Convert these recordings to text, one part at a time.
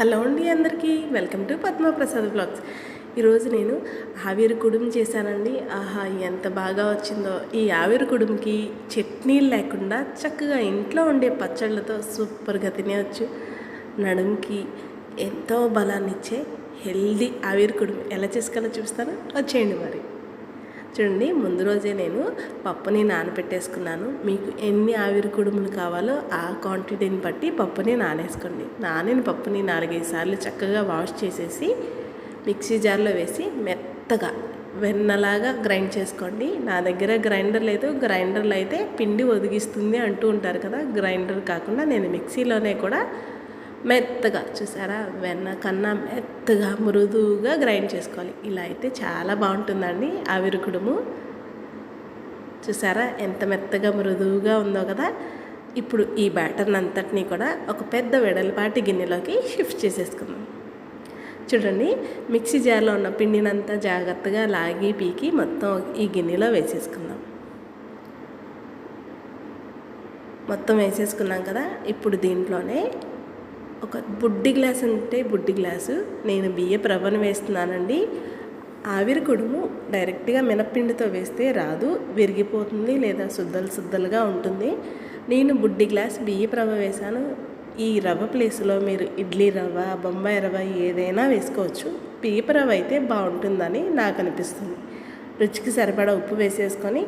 Hello అండి అందరికీ. Welcome to Padmaprasad blogs. ఈరోజు నేను ఆవిరి కుడుం చేశానండి. ఆహా ఎంత బాగా వచ్చిందో. ఈ ఆవిరి కుడుంకి చట్నీలు లేకుండా చక్కగా ఇంట్లో ఉండే పచ్చళ్ళతో సూపర్గా తినేవచ్చు నడుంకి ఎంతో బలాన్నిచ్చే హెల్దీ ఆవిరి కుడుం ఎలా చేసుకోవాలో చూస్తాను వచ్చేయండి మరి. చూడండి ముందు రోజే నేను పప్పుని నానబెట్టేసుకున్నాను మీకు ఎన్ని ఆవిరి కుడుములు కావాలో ఆ క్వాంటిటీని బట్టి పప్పుని నానేసుకోండి. నానిన పప్పుని నాలుగైదు సార్లు చక్కగా వాష్ చేసేసి మిక్సీ జార్లో వేసి మెత్తగా వెన్నలాగా గ్రైండ్ చేసుకోండి. నా దగ్గర గ్రైండర్ లేదు. గ్రైండర్లు అయితే పిండి ఒదిగిస్తుంది అంటూ ఉంటారు కదా గ్రైండర్ కాకుండా నేను మిక్సీలోనే కూడా మెత్తగా చూసారా? వెన్న కన్నా మెత్తగా మృదువుగా గ్రైండ్ చేసుకోవాలి. ఇలా అయితే చాలా బాగుంటుందండి ఆవిరికుడుము చూసారా? ఎంత మెత్తగా మృదువుగా ఉందో కదా? ఇప్పుడు ఈ బ్యాటర్ని అంతటినీ కూడా ఒక పెద్ద వెడల్పాటి గిన్నెలోకి షిఫ్ట్ చేసేసుకుందాం. చూడండి మిక్సీ జార్లో ఉన్న పిండినంతా జాగ్రత్తగా లాగి పీకి మొత్తం ఈ గిన్నెలో వేసేసుకుందాం. మొత్తం వేసేసుకున్నాం కదా? ఇప్పుడు దీంట్లోనే ఒక బుడ్డి గ్లాస్ అంటే బుడ్డి గ్లాసు. నేను బియ్యపు రవ్వను వేస్తున్నానండి. ఆవిరి కుడుము డైరెక్ట్గా మినప్పిండితో వేస్తే రాదు. విరిగిపోతుంది లేదా శుద్ధలు శుద్ధలుగా ఉంటుంది. నేను బుడ్డి గ్లాస్ బియ్యపు రవ్వ వేశాను. ఈ రవ్వ ప్లేస్లో మీరు ఇడ్లీ రవ్వ బొంబాయి రవ్వ ఏదైనా వేసుకోవచ్చు. బియ్యపు రవ్వ అయితే బాగుంటుందని నాకు అనిపిస్తుంది. రుచికి సరిపడా ఉప్పు వేసేసుకొని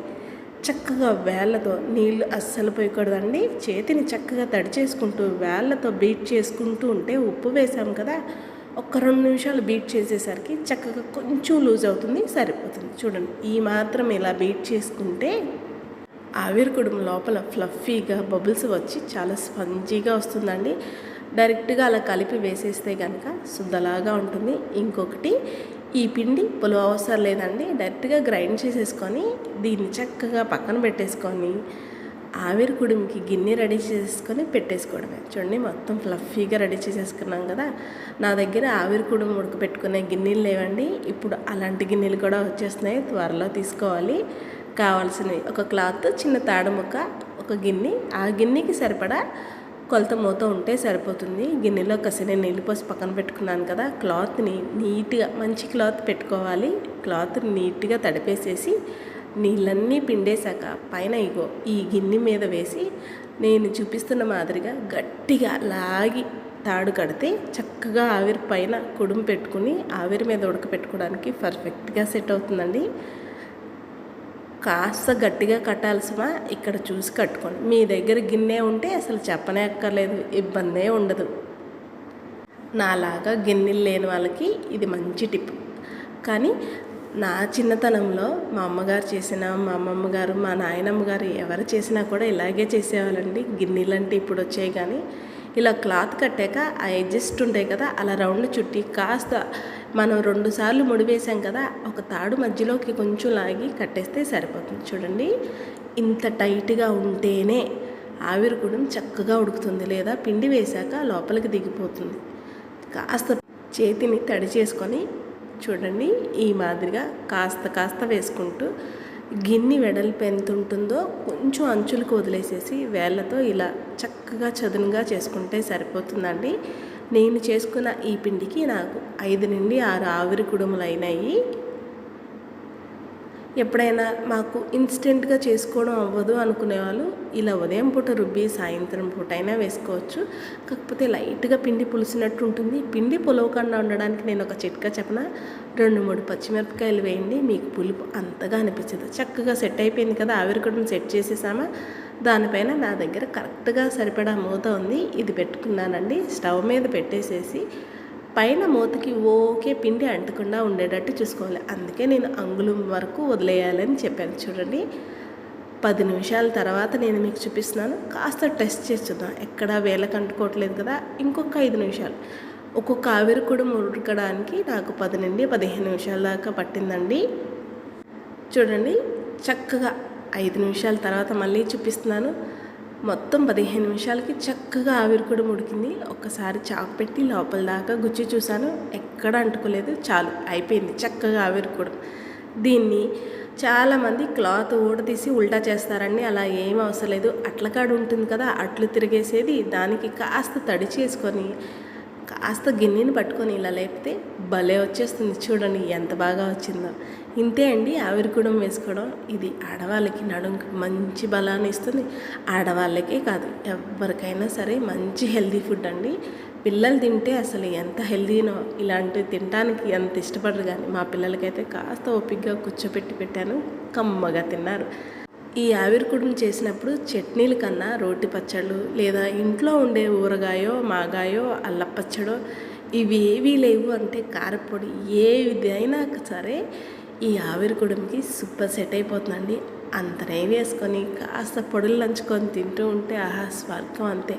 చక్కగా వేళ్ళతో నీళ్ళు అస్సలు పోయకూడదండి. చేతిని చక్కగా తడి చేసుకుంటూ వేళ్ళతో బీట్ చేసుకుంటూ ఉంటే ఉప్పు వేసాం కదా ఒక్క రెండు నిమిషాలు బీట్ చేసేసరికి చక్కగా కొంచెం లూజ్ అవుతుంది సరిపోతుంది. చూడండి ఈ మాత్రం ఇలా బీట్ చేసుకుంటే ఆవిరి కుడుము లోపల ఫ్లఫీగా బబుల్స్ వచ్చి చాలా స్పంజీగా వస్తుందండి. డైరెక్ట్గా అలా కలిపి వేసేస్తే కనుక శుద్ధలాగా ఉంటుంది. ఇంకొకటి ఈ పిండి పులువ అవసరం లేదండి. డైరెక్ట్గా గ్రైండ్ చేసేసుకొని దీన్ని చక్కగా పక్కన పెట్టేసుకొని ఆవిరి కుడుమికి గిన్నె రెడీ చేసుకొని పెట్టేసుకోవడమే. చూడండి మొత్తం ఫ్లఫీగా రెడీ చేసేసుకున్నాం కదా. నా దగ్గర ఆవిరి ఉడక ఉడకపెట్టుకునే గిన్నెలు లేవండి. ఇప్పుడు అలాంటి గిన్నెలు కూడా వచ్చేస్తున్నాయి. త్వరలో తీసుకోవాలి. కావాల్సినవి ఒక క్లాత్ చిన్న తాడు ముక్క ఒక గిన్నె. ఆ గిన్నెకి సరిపడా కొలత మూత ఉంటే సరిపోతుంది. గిన్నెలో కసినే నీళ్ళు పోసి పక్కన పెట్టుకున్నాను కదా క్లాత్ని నీట్గా మంచి క్లాత్ పెట్టుకోవాలి. క్లాత్ నీట్గా తడిపేసేసి నీళ్ళన్నీ పిండేశాక పైన ఇగో ఈ గిన్నె మీద వేసి నేను చూపిస్తున్న మాదిరిగా గట్టిగా లాగి తాడు కడితే చక్కగా ఆవిరి పైన కుడుము పెట్టుకుని ఆవిరి మీద ఉడకపెట్టుకోవడానికి పర్ఫెక్ట్గా సెట్ అవుతుందండి. కాస్త గట్టిగా కట్టాల్సిమా ఇక్కడ చూసి కట్టుకోండి. మీ దగ్గర గిన్నె ఉంటే అసలు చెప్పనే అక్కర్లేదు ఇబ్బందే ఉండదు. నాలాగా గిన్నెలు లేని వాళ్ళకి ఇది మంచి టిప్. కానీ నా చిన్నతనంలో మా అమ్మగారు చేసిన మా అమ్మమ్మ గారు మా నాయనమ్మ గారు ఎవరు చేసినా కూడా ఇలాగే చేసేవాళ్ళండి. గిన్నెలు అంటే ఇప్పుడు వచ్చాయి కానీ ఇలా క్లాత్ కట్టాక ఆ అడ్జస్ట్ ఉంటాయి కదా అలా రౌండ్ చుట్టి కాస్త మనం రెండు సార్లు ముడివేసాం కదా ఒక తాడు మధ్యలోకి కొంచెం లాగి కట్టేస్తే సరిపోతుంది. చూడండి ఇంత టైట్గా ఉంటేనే ఆవిరి కూడా చక్కగా ఉడుకుతుంది లేదా పిండి వేశాక లోపలికి దిగిపోతుంది. కాస్త చేతిని తడి చేసుకొని చూడండి ఈ మాదిరిగా కాస్త కాస్త వేసుకుంటూ గిన్నె వెడల్పు ఎంత ఉంటుందో కొంచెం అంచులకు వదిలేసేసి వేళ్ళతో ఇలా చక్కగా చదునుగా చేసుకుంటే సరిపోతుందండి. నేను చేసుకున్న ఈ పిండికి నాకు ఐదు నుండి ఆరు ఆవిరి కుడుములు అయినాయి ఎప్పుడైనా మాకు ఇన్స్టెంట్గా చేసుకోవడం అవ్వదు అనుకునేవాళ్ళు. ఇలా ఉదయం పూట రుబ్బి సాయంత్రం పూట అయినా వేసుకోవచ్చు. కాకపోతే లైట్గా పిండి పులిసినట్టు ఉంటుంది. పిండి పులవకుండా ఉండడానికి నేను ఒక చిట్కా చెప్పన? రెండు మూడు పచ్చిమిరపకాయలు వేయండి. మీకు పులుపు అంతగా అనిపించదు. చక్కగా సెట్ అయిపోయింది కదా ఆవిరికడం సెట్ చేసేసామా? దానిపైన నా దగ్గర కరెక్ట్గా సరిపడా మూత ఉంది. ఇది పెట్టుకున్నానండి. స్టవ్ మీద పెట్టేసేసి పైన మూతకి ఓకే పిండి అంటకుండా ఉండేటట్టు చూసుకోవాలి. అందుకే నేను అంగుళం వరకు వదిలేయాలని చెప్పాను. చూడండి పది నిమిషాల తర్వాత నేను మీకు చూపిస్తున్నాను. కాస్త టెస్ట్ చేసి చూద్దాం. ఎక్కడ వేలకు అంటుకోవట్లేదు కదా. ఇంకొక ఐదు నిమిషాలు. ఒక్కొక్క ఆవిరి కూడా ఉడకడానికి నాకు పది నుండి పదిహేను నిమిషాల దాకా పట్టిందండి. చూడండి చక్కగా ఐదు నిమిషాల తర్వాత మళ్ళీ చూపిస్తున్నాను. మొత్తం పదిహేను నిమిషాలకి చక్కగా ఆవిరి కూడా ఉడికింది ఒక్కసారి చాకు పెట్టి లోపల దాకా గుచ్చి చూశాను. ఎక్కడ అంటుకోలేదు. చాలు అయిపోయింది. చక్కగా ఆవిరి కూడా. దీన్ని చాలామంది క్లాత్ ఊడతీసి ఉల్టా చేస్తారండి. అలా ఏం అవసరం లేదు. అట్లకాడు ఉంటుంది కదా అట్లు తిరిగేసేది. దానికి కాస్త తడి చేసుకొని కాస్త గిన్నెని పట్టుకొని ఇలా లేపితే భలే వచ్చేస్తుంది. చూడండి ఎంత బాగా వచ్చిందో. ఇంతే అండి ఆవిరికూడం వేసుకోవడం. ఇది ఆడవాళ్ళకి నడుంకి మంచి బలాన్ని ఇస్తుంది. ఆడవాళ్ళకే కాదు ఎవరికైనా సరే మంచి హెల్దీ ఫుడ్ అండి. పిల్లలు తింటే అసలు ఎంత హెల్దీనో ఇలాంటివి తినడానికి ఎంత ఇష్టపడరు కానీ మా పిల్లలకైతే కాస్త ఓపికగా కూర్చోపెట్టి పెట్టాను. కమ్మగా తిన్నారు. ఈ ఆవిరికుడుం చేసినప్పుడు చట్నీల కన్నా రోటి పచ్చళ్ళు లేదా ఇంట్లో ఉండే ఊరగాయో మాగాయో అల్లపచ్చడో ఇవి ఏవి లేవు అంటే కారపొడి ఏ అయినా సరే ఈ ఆవిరికుడంకి సూపర్ సెట్ అయిపోతుందండి. అంత నెయ్యి వేసుకొని కాస్త పొడులు నంచుకొని తింటూ ఉంటే ఆహా స్వర్గం అంతే.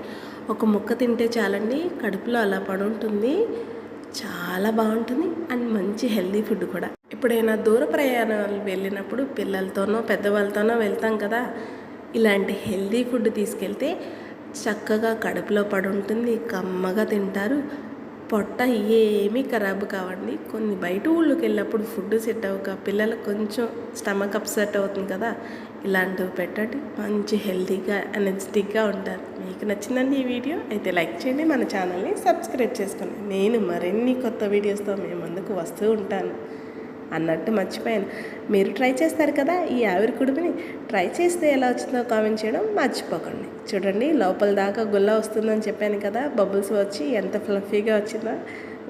ఒక ముక్క తింటే చాలండి కడుపులో అలా పడుంటుంది. చాలా బాగుంటుంది అండ్ మంచి హెల్దీ ఫుడ్ కూడా. ఎప్పుడైనా దూర ప్రయాణాలు వెళ్ళినప్పుడు పిల్లలతోనో పెద్దవాళ్ళతోనో వెళ్తాం కదా. ఇలాంటి హెల్దీ ఫుడ్ తీసుకెళ్తే చక్కగా కడుపులో పడి ఉంటుంది కమ్మగా తింటారు. పొట్ట ఏమీ ఖరాబు కావండి. కొన్ని బయట ఊళ్ళోకి వెళ్ళినప్పుడు ఫుడ్ సెట్ అవ్వక పిల్లలకు కొంచెం స్టమక్ అప్సెట్ అవుతుంది కదా. ఇలాంటివి పెట్టండి. మంచి హెల్తీగా ఎనర్జెటిక్గా ఉంటారు. మీకు నచ్చిందండి ఈ వీడియో అయితే లైక్ చేయండి. మన ఛానల్ని సబ్స్క్రైబ్ చేసుకోండి. నేను మరిన్ని కొత్త వీడియోస్తో మేము ముందుకు వస్తూ ఉంటాను. అన్నట్టు మర్చిపోయాను. మీరు ట్రై చేస్తారు కదా ఈ ఆవిరి కుడుముని ట్రై చేస్తే ఎలా వచ్చిందో కామెంట్ చేయడం మర్చిపోకండి. చూడండి లోపల దాకా గుల్ల వస్తుందని చెప్పాను కదా బబుల్స్ వచ్చి ఎంత ఫ్లఫీగా వచ్చిందో.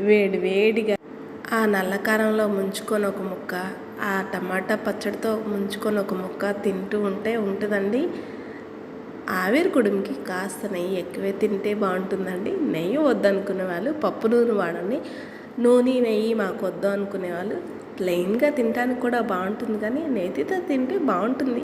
వేడి వేడిగా ఆ నల్లకారంలో ముంచుకొని ఒక ముక్క ఆ టమాటా పచ్చడితో ముంచుకొని ఒక ముక్క తింటూ ఉంటే ఉంటుందండి. ఆవిరి కుడుమికి కాస్త నెయ్యి ఎక్కువే తింటే బాగుంటుందండి. నెయ్యి వద్దనుకునే వాళ్ళు పప్పు నూనె వాడండి. నూనె నెయ్యి మాకు వద్దు అనుకునే వాళ్ళు ప్లెయిన్గా తినడానికి కూడా బాగుంటుంది కానీ నెయ్యితో తింటే బాగుంటుంది.